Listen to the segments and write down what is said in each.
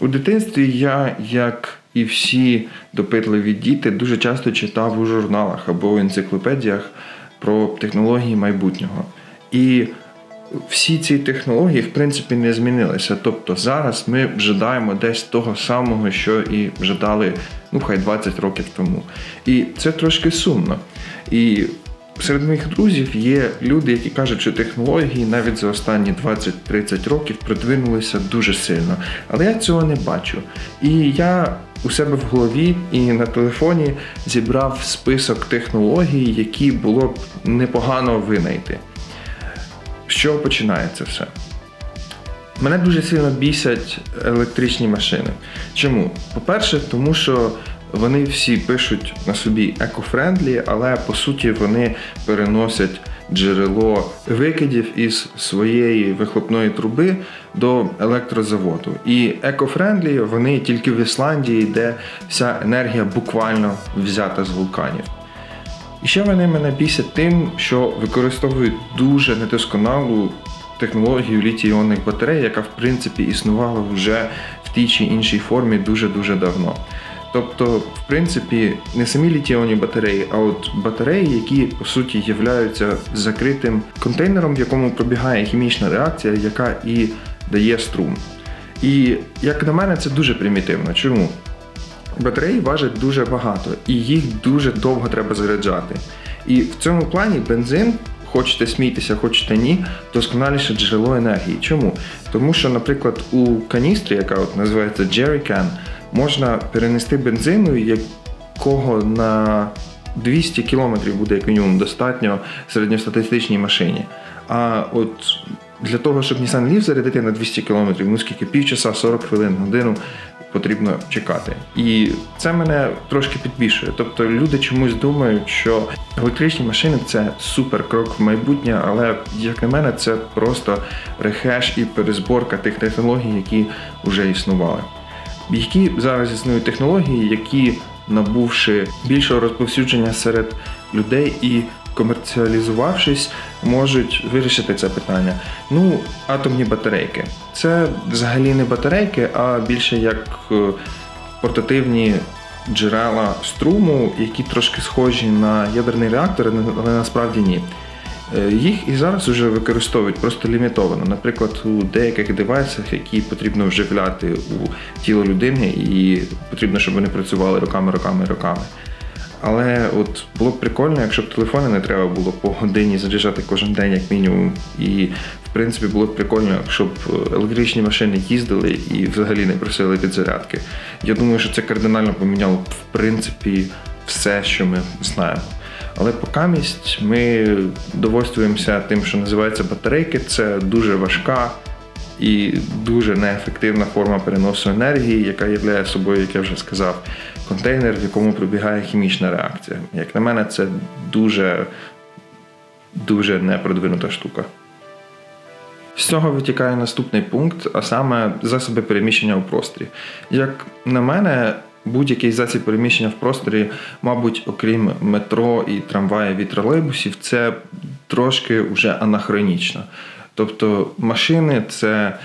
У дитинстві я, як і всі допитливі діти, дуже часто читав у журналах або в енциклопедіях про технології майбутнього. І всі ці технології, в принципі, не змінилися.Тобто зараз ми вжидаємо десь того самого, що і вжидали, ну хай 20 років тому. І це трошки сумно. І серед моїх друзів є люди, які кажуть, що технології навіть за останні 20-30 років продвинулися дуже сильно. Але я цього не бачу. І я у себе в голові і на телефоні зібрав список технологій, які було б непогано винайти. З чого починається все? Мене дуже сильно бісять електричні машини. Чому? По-перше, тому що вони всі пишуть на собі еко-френдлі, але по суті вони переносять джерело викидів із своєї вихлопної труби до електрозаводу. І еко-френдлі вони тільки в Ісландії, де вся енергія буквально взята з вулканів. І ще вони мене бісять тим, що використовують дуже недосконалу технологію літій-іонних батарей, яка в принципі існувала вже в тій чи іншій формі дуже-дуже давно. Тобто, в принципі, не самі літій-іонні батареї, а от батареї, які по суті являються закритим контейнером, в якому пробігає хімічна реакція, яка і дає струм. І як на мене, це дуже примітивно. Чому? Батареї важать дуже багато, і їх дуже довго треба заряджати. І в цьому плані бензин, хочете смійтеся, хочете ні, досконаліше джерело енергії. Чому? Тому що, наприклад, у каністрі, яка от називається Jerrycan, можна перенести бензину, якого на 200 км буде як мінімум достатньо середньостатистичній машині. А от для того, щоб Nissan Leaf зарядити на 200 км, ну скільки півчаса, 40 хвилин, годину потрібно чекати. І це мене трошки підбільшує. Тобто люди чомусь думають, що електричні машини це супер крок в майбутнє, але як на мене, це просто рехеш і перезборка тих технологій, які вже існували. Які зараз існують технології, які, набувши більшого розповсюдження серед людей і комерціалізувавшись, можуть вирішити це питання. Ну, атомні батарейки. Це взагалі не батарейки, а більше як е, портативні джерела струму, які трошки схожі на ядерний реактор, але насправді ні. Е, Їх і зараз вже використовують просто лімітовано. Наприклад, у деяких девайсах, які потрібно вживляти у тіло людини, і потрібно, щоб вони працювали роками, роками, роками. Але от було б прикольно, якщо б телефони не треба було по годині заряджати кожен день, як мінімум. І в принципі було б прикольно, якщо б електричні машини їздили і взагалі не просили підзарядки. Я думаю, що це кардинально поміняло б в принципі все, що ми знаємо. Але покамість ми довольствуємося тим, що називається батарейки. Це дуже важка і дуже неефективна форма переносу енергії, яка є собою, як я вже сказав, контейнер, в якому пробігає хімічна реакція. Як на мене, це дуже, дуже непродвинута штука. З цього витікає наступний пункт, а саме засоби переміщення у просторі. Як на мене, будь-який засіб переміщення в просторі, мабуть, окрім метро і трамваїв і тролейбусів, це трошки вже анахронічно. Тобто машини це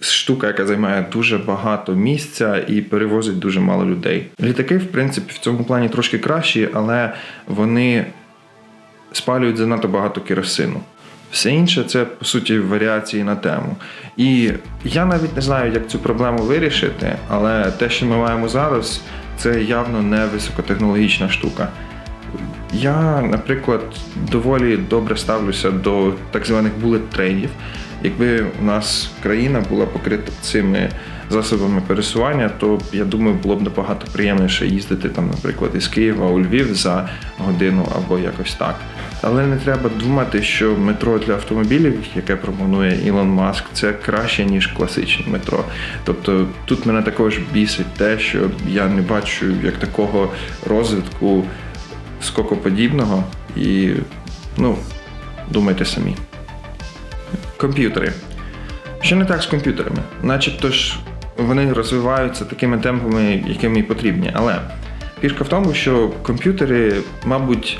штука, яка займає дуже багато місця і перевозить дуже мало людей. Літаки, в принципі, в цьому плані трошки кращі, але вони спалюють занадто багато керосину. Все інше це по суті варіації на тему. І я навіть не знаю, як цю проблему вирішити, але те, що ми маємо зараз, це явно не високотехнологічна штука. Я, наприклад, доволі добре ставлюся до так званих bullet трейнів. Якби у нас країна була покрита цими засобами пересування, то я думаю, було б набагато приємніше їздити там, наприклад, із Києва у Львів за годину або якось так. Але не треба думати, що метро для автомобілів, яке пропонує Ілон Маск, це краще ніж класичне метро. Тобто тут мене також бісить те, що я не бачу як такого розвитку скокоподібного і ну, думайте самі. Комп'ютери. Що не так з комп'ютерами? Начебто ж вони розвиваються такими темпами, якими й потрібні. Але фішка в тому, що комп'ютери, мабуть,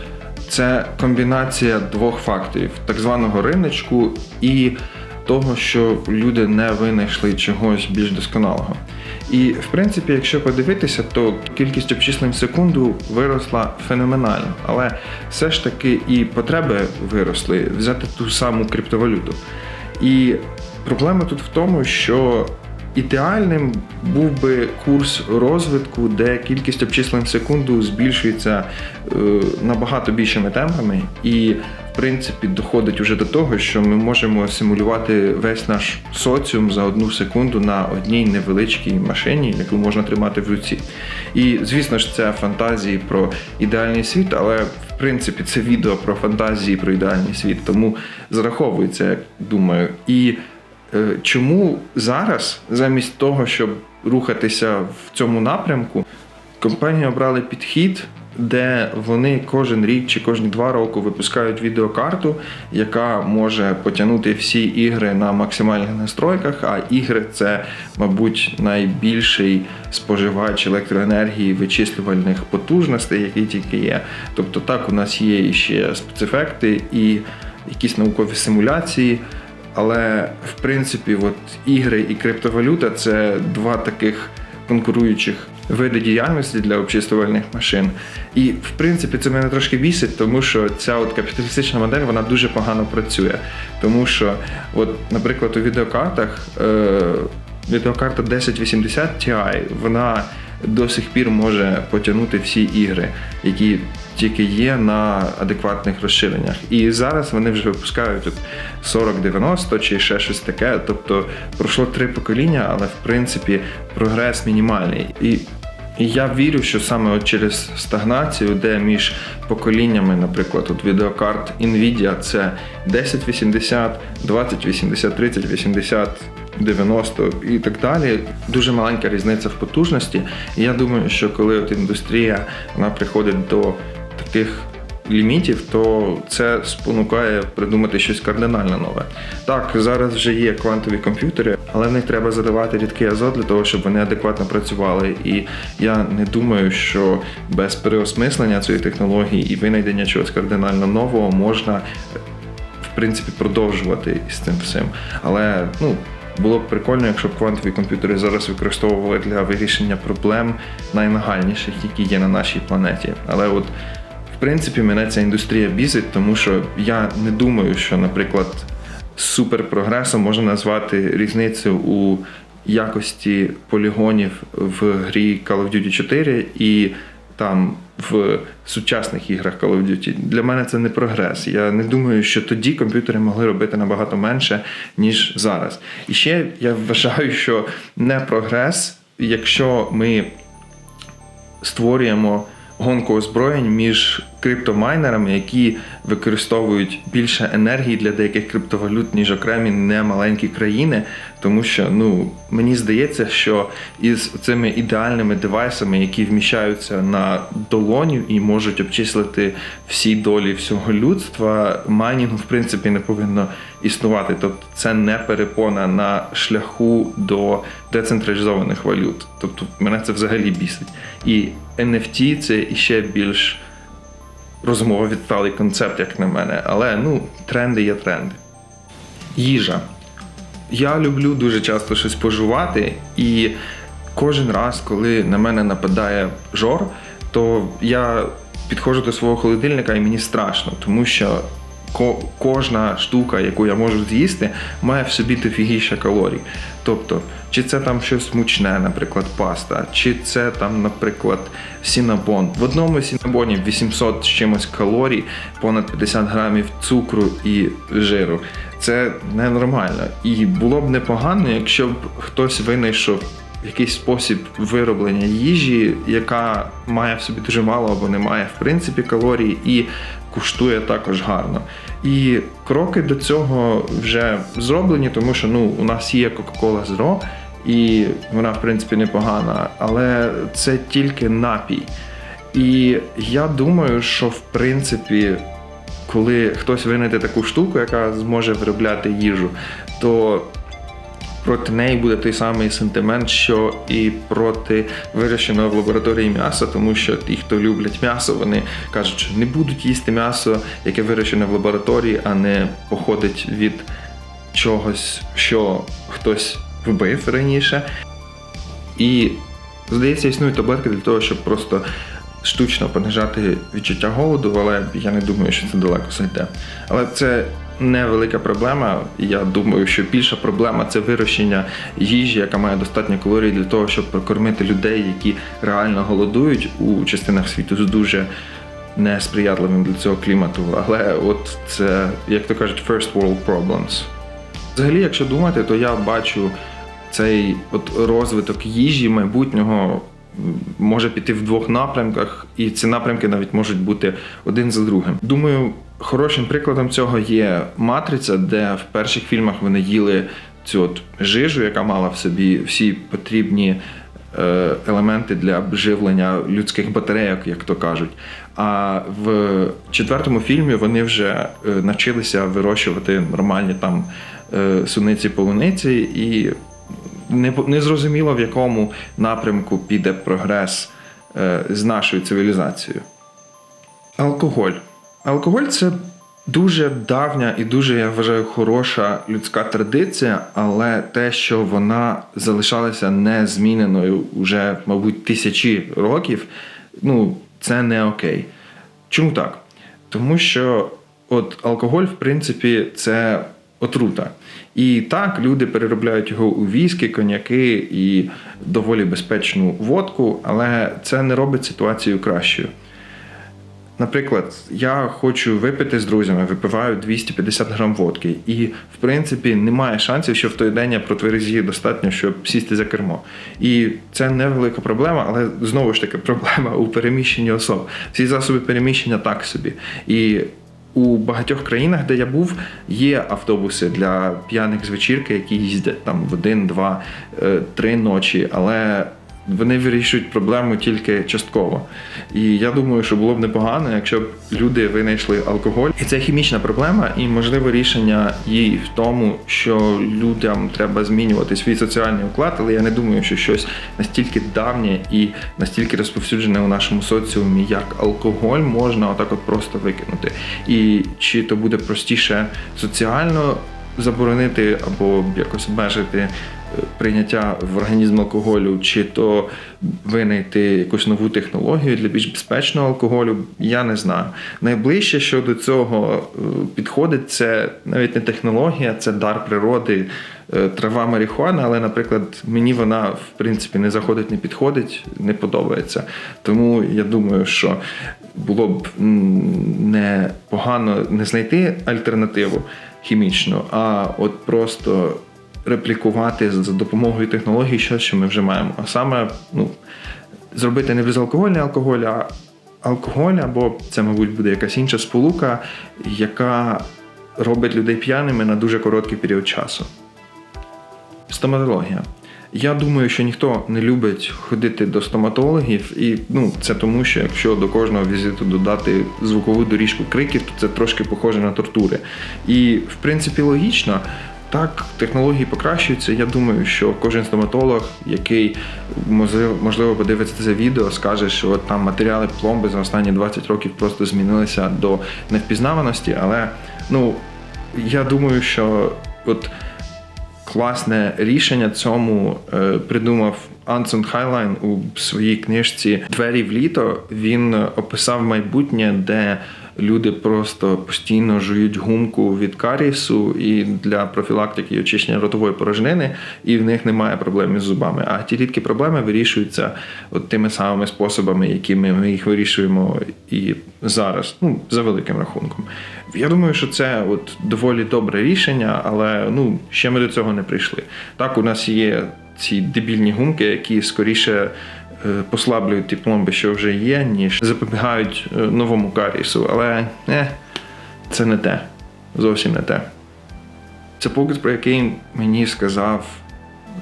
це комбінація двох факторів: так званого риночку і того, що люди не винайшли чогось більш досконалого. І в принципі, якщо подивитися, то кількість обчислень в секунду виросла феноменально, але все ж таки і потреби виросли взяти ту саму криптовалюту. І проблема тут в тому, що ідеальним був би курс розвитку, де кількість обчислень в секунду збільшується е, набагато більшими темпами, і в принципі доходить уже до того, що ми можемо симулювати весь наш соціум за одну секунду на одній невеличкій машині, яку можна тримати в руці. І звісно ж, це фантазії про ідеальний світ, але в принципі це відео про фантазії про ідеальний світ, тому зараховується, як думаю. І Чому зараз, замість того, щоб рухатися в цьому напрямку, компанії обрали підхід, де вони кожен рік чи кожні два роки випускають відеокарту, яка може потягнути всі ігри на максимальних настройках. А ігри це, мабуть, найбільший споживач електроенергії вичислювальних потужностей, які тільки є. Тобто, так, у нас є ще спецефекти і якісь наукові симуляції. Але в принципі, от ігри і криптовалюта це два таких конкуруючих види діяльності для обчислювальних машин. І в принципі це мене трошки бісить, тому що ця от капіталістична модель вона дуже погано працює. Тому що, от, наприклад, у відеокартах е, відеокарта 1080 Ti, вона до сих пір може потягнути всі ігри, які тільки є на адекватних розширеннях. І зараз вони вже випускають от 4090 чи ще щось таке. Тобто пройшло три покоління, але в принципі прогрес мінімальний. І і я вірю, що саме от через стагнацію, де між поколіннями, наприклад, от відеокарт Nvidia це 1080, 2080, 3080, 90 і так далі. Дуже маленька різниця в потужності. І я думаю, що коли от індустрія вона приходить до таких лімітів, то це спонукає придумати щось кардинально нове. Так, зараз вже є квантові комп'ютери, але в них треба задавати рідкий азот для того, щоб вони адекватно працювали. І я не думаю, що без переосмислення цієї технології і винайдення чогось кардинально нового можна в принципі продовжувати з цим всім. Але ну. Було б прикольно, якщо б квантові комп'ютери зараз використовували для вирішення проблем найнагальніших, які є на нашій планеті. Але от в принципі, мене ця індустрія бісить, тому що я не думаю, що, наприклад, суперпрогресом можна назвати різницю у якості полігонів в грі Call of Duty 4 і там в сучасних іграх Call of Duty. Для мене це не прогрес. Я не думаю, що тоді комп'ютери могли робити набагато менше, ніж зараз. І ще я вважаю, що не прогрес, якщо ми створюємо гонку озброєнь між криптомайнерами, які використовують більше енергії для деяких криптовалют, ніж окремі немаленькі країни. Тому що ну мені здається, що із цими ідеальними девайсами, які вміщаються на долоню і можуть обчислити всі долі всього людства, майнінгу в принципі не повинно існувати. Тобто це не перепона на шляху до децентралізованих валют. Тобто мене це взагалі бісить. І NFT це іще більш розмова відсталий концепт, як на мене. Але ну, тренди є тренди. Їжа. Я люблю дуже часто щось пожувати, і кожен раз, коли на мене нападає жор, то я підходжу до свого холодильника і мені страшно, тому що кожна штука, яку я можу з'їсти, має в собі дофігіше калорій. Тобто, чи це там щось мучне, наприклад, паста, чи це там, наприклад, сінабон. В одному сінабоні 800 з чимось калорій, понад 50 грамів цукру і жиру. Це ненормально. І було б непогано, якщо б хтось винайшов якийсь спосіб вироблення їжі, яка має в собі дуже мало або не має в принципі калорій, і куштує також гарно. І кроки до цього вже зроблені, тому що ну, у нас є Coca-Cola Zero, і вона, в принципі, непогана, але це тільки напій. І я думаю, що в принципі, коли хтось винайде таку штуку, яка зможе виробляти їжу, то проти неї буде той самий сентимент, що і проти вирощеного в лабораторії м'яса, тому що ті, хто люблять м'ясо, вони кажуть, що не будуть їсти м'ясо, яке вирощене в лабораторії, а не походить від чогось, що хтось вбив раніше. І, здається, існують таблетки для того, щоб просто штучно понижати відчуття голоду, але я не думаю, що це далеко зайде. Але це невелика проблема. Я думаю, що більша проблема це вирощення їжі, яка має достатньо калорій для того, щоб прокормити людей, які реально голодують у частинах світу з дуже несприятливим для цього клімату. Але от це, як то кажуть, first world problems. Взагалі, якщо думати, то я бачу цей от розвиток їжі майбутнього може піти в двох напрямках, і ці напрямки навіть можуть бути один за другим. Думаю, хорошим прикладом цього є матриця, де в перших фільмах вони їли цю от жижу, яка мала в собі всі потрібні е, елементи для живлення людських батарейок, як то кажуть. А в четвертому фільмі вони вже е, навчилися вирощувати нормальні там е, суниці полуниці, і не, зрозуміло, в якому напрямку піде прогрес з нашою цивілізацією. Алкоголь. Алкоголь це дуже давня і дуже, я вважаю, хороша людська традиція, але те, що вона залишалася незміненою вже, мабуть, тисячі років, ну, це не окей. Чому так? Тому що от алкоголь, в принципі, це отрута. І так, люди переробляють його у віскі, коньяки і доволі безпечну водку, але це не робить ситуацію кращою. Наприклад, я хочу випити з друзями, випиваю 250 грам водки, і в принципі немає шансів, що в той день я протверезію достатньо, щоб сісти за кермо. І це невелика проблема, але знову ж таки проблема у переміщенні особ. Всі засоби переміщення так собі. І у багатьох країнах, де я був, є автобуси для п'яних з вечірки, які їздять там в один, два, е, три ночі, але вони вирішують проблему тільки частково. І я думаю, що було б непогано, якщо б люди винайшли алкоголь. І це хімічна проблема, і можливо рішення її в тому, що людям треба змінювати свій соціальний уклад, але я не думаю, що щось настільки давнє і настільки розповсюджене у нашому соціумі, як алкоголь, можна отак от просто викинути. І чи то буде простіше соціально заборонити або якось обмежити прийняття в організм алкоголю, чи то винайти якусь нову технологію для більш безпечного алкоголю, я не знаю. Найближче, що до цього е, підходить, це навіть не технологія, це дар природи. е, Трава марихуана, але, наприклад, мені вона в принципі не заходить, не підходить, не подобається. Тому я думаю, що було б непогано не знайти альтернативу хімічну, а от просто реплікувати за допомогою технологій щось, що ми вже маємо. А саме ну, зробити не безалкогольний алкоголь, а алкоголь, або це, мабуть, буде якась інша сполука, яка робить людей п'яними на дуже короткий період часу. Стоматологія. Я думаю, що ніхто не любить ходити до стоматологів, і ну це тому, що якщо до кожного візиту додати звукову доріжку криків, то це трошки похоже на тортури. І в принципі логічно. Так, технології покращуються. Я думаю, що кожен стоматолог, який можливо, подивиться це відео, скаже, що там матеріали пломби за останні 20 років просто змінилися до невпізнаваності. Але ну я думаю, що от класне рішення цьому е, придумав Ансон Хайлайн у своїй книжці Двері в літо. Він описав майбутнє, де люди просто постійно жують гумку від карісу і для профілактики і очищення ротової порожнини, і в них немає проблем із зубами. А ті рідкі проблеми вирішуються от тими самими способами, якими ми їх вирішуємо і зараз, ну за великим рахунком. Я думаю, що це от доволі добре рішення, але ну ще ми до цього не прийшли. Так, у нас є ці дебільні гумки, які скоріше послаблюють ті пломби, що вже є, ніж запобігають е, новому карісу. Але е, це не те. Зовсім не те. Це показ, про який мені сказав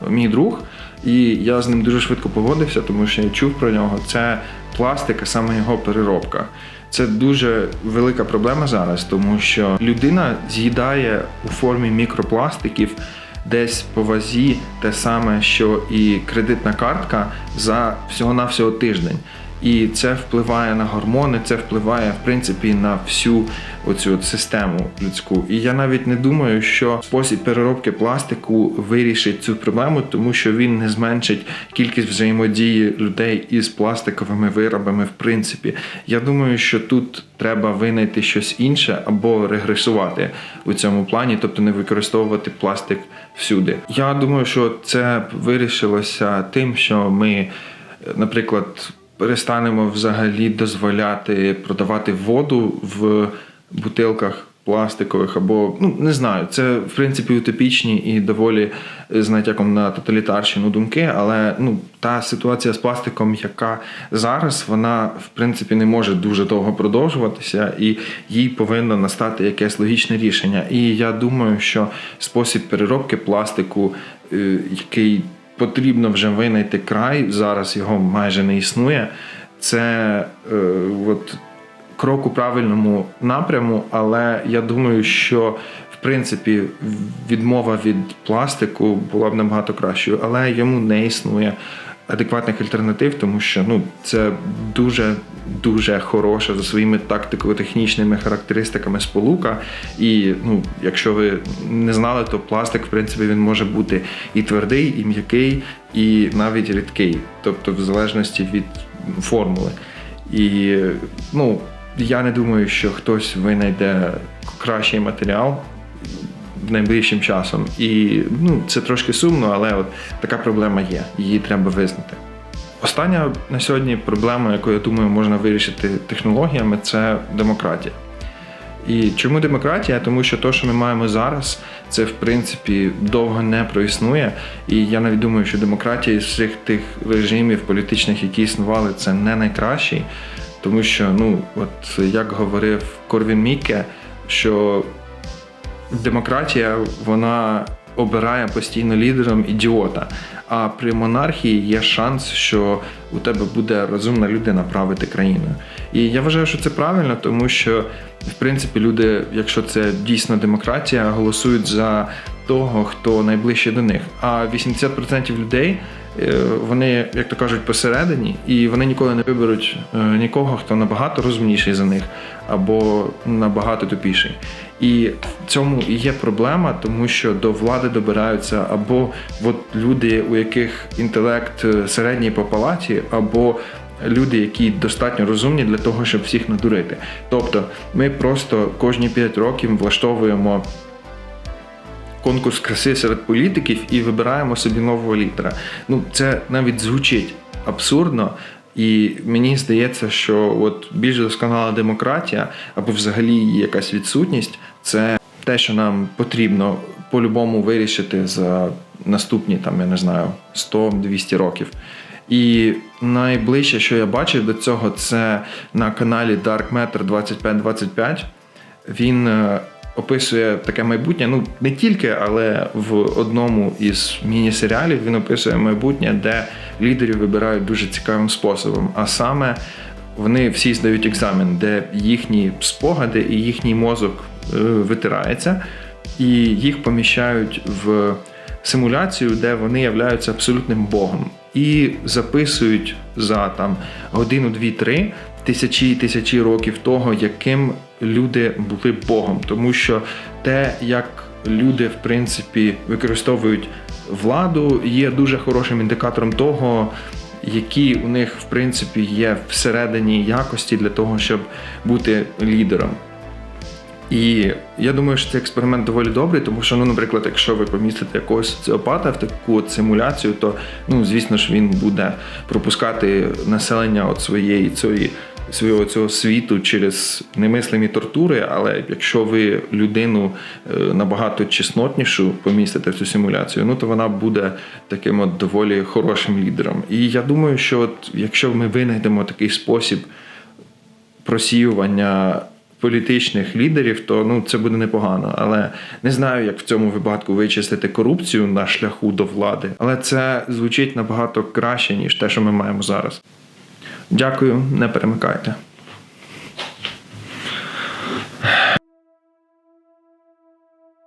мій друг, і я з ним дуже швидко погодився, тому що я чув про нього. Це пластик, а саме його переробка. Це дуже велика проблема зараз, тому що людина з'їдає у формі мікропластиків десь по вазі те саме, що і кредитна картка за всього-навсього тиждень. І це впливає на гормони, це впливає в принципі на всю оцю от систему людську. І я навіть не думаю, що спосіб переробки пластику вирішить цю проблему, тому що він не зменшить кількість взаємодії людей із пластиковими виробами. В принципі, я думаю, що тут треба винайти щось інше або регресувати у цьому плані, тобто не використовувати пластик всюди. Я думаю, що це вирішилося тим, що ми, наприклад, перестанемо взагалі дозволяти продавати воду в бутилках пластикових або ну не знаю, це в принципі утопічні і доволі з натяком на тоталітарщину думки, але ну та ситуація з пластиком, яка зараз, вона в принципі не може дуже довго продовжуватися, і їй повинно настати якесь логічне рішення. І я думаю, що спосіб переробки пластику, е, який потрібно вже винайти край, зараз його майже не існує. Це е, от крок у правильному напряму, але я думаю, що в принципі відмова від пластику була б набагато кращою, але йому не існує адекватних альтернатив, тому що ну це дуже дуже хороша за своїми тактико-технічними характеристиками сполука. І ну, якщо ви не знали, то пластик, в принципі, він може бути і твердий, і м'який, і навіть рідкий, тобто в залежності від формули. І ну, я не думаю, що хтось винайде кращий матеріал найближчим часом. І ну, це трошки сумно, але от така проблема є. Її треба визнати. Остання на сьогодні проблема, яку я думаю, можна вирішити технологіями, це демократія. І чому демократія? Тому що те, що ми маємо зараз, це в принципі довго не проіснує. І я навіть думаю, що демократія з всіх тих режимів політичних, які існували, це не найкращий. Тому що, ну, от як говорив Корвін Мікке, що демократія вона обирає постійно лідером ідіота. А при монархії є шанс, що у тебе буде розумна людина правити країною. І я вважаю, що це правильно, тому що в принципі люди, якщо це дійсно демократія, голосують за того, хто найближче до них. А 80% людей. е, Вони, як то кажуть, посередині, і вони ніколи не виберуть е, нікого, хто набагато розумніший за них або набагато тупіший. І в цьому і є проблема, тому що до влади добираються або от люди, у яких інтелект е, середній по палаті, або люди, які достатньо розумні для того, щоб всіх надурити. Тобто, ми просто кожні 5 років влаштовуємо конкурс краси серед політиків і вибираємо собі нового лідера. Ну, це навіть звучить абсурдно. І мені здається, що от більш досконала демократія або взагалі якась відсутність це те, що нам потрібно по-любому вирішити за наступні, там, я не знаю, 100-200 років. І найближче, що я бачив до цього, це на каналі Dark Matter 2525. Він е, описує таке майбутнє. Ну не тільки, але в одному із міні-серіалів він описує майбутнє, де лідерів вибирають дуже цікавим способом. А саме вони всі здають екзамен, де їхні спогади і їхній мозок е, витирається, і їх поміщають в симуляцію, де вони являються абсолютним богом. І записують за там годину, дві-три тисячі і тисячі років того, яким люди були Богом, тому що те, як люди в принципі використовують владу, є дуже хорошим індикатором того, які у них в принципі є всередині якості для того, щоб бути лідером. І я думаю, що цей експеримент доволі добрий, тому що, ну, наприклад, якщо ви помістите якогось соціопата в таку от симуляцію, то ну, звісно ж він буде пропускати населення от своєї цієї свого цього світу через немислимі тортури. Але якщо ви людину е, набагато чеснотнішу помістите в цю симуляцію, ну то вона буде таким от доволі хорошим лідером. І я думаю, що от якщо ми винайдемо такий спосіб просіювання політичних лідерів, то ну це буде непогано. Але не знаю, як в цьому випадку вичистити корупцію на шляху до влади. Але це звучить набагато краще ніж те, що ми маємо зараз. Дякую, не перемикайте.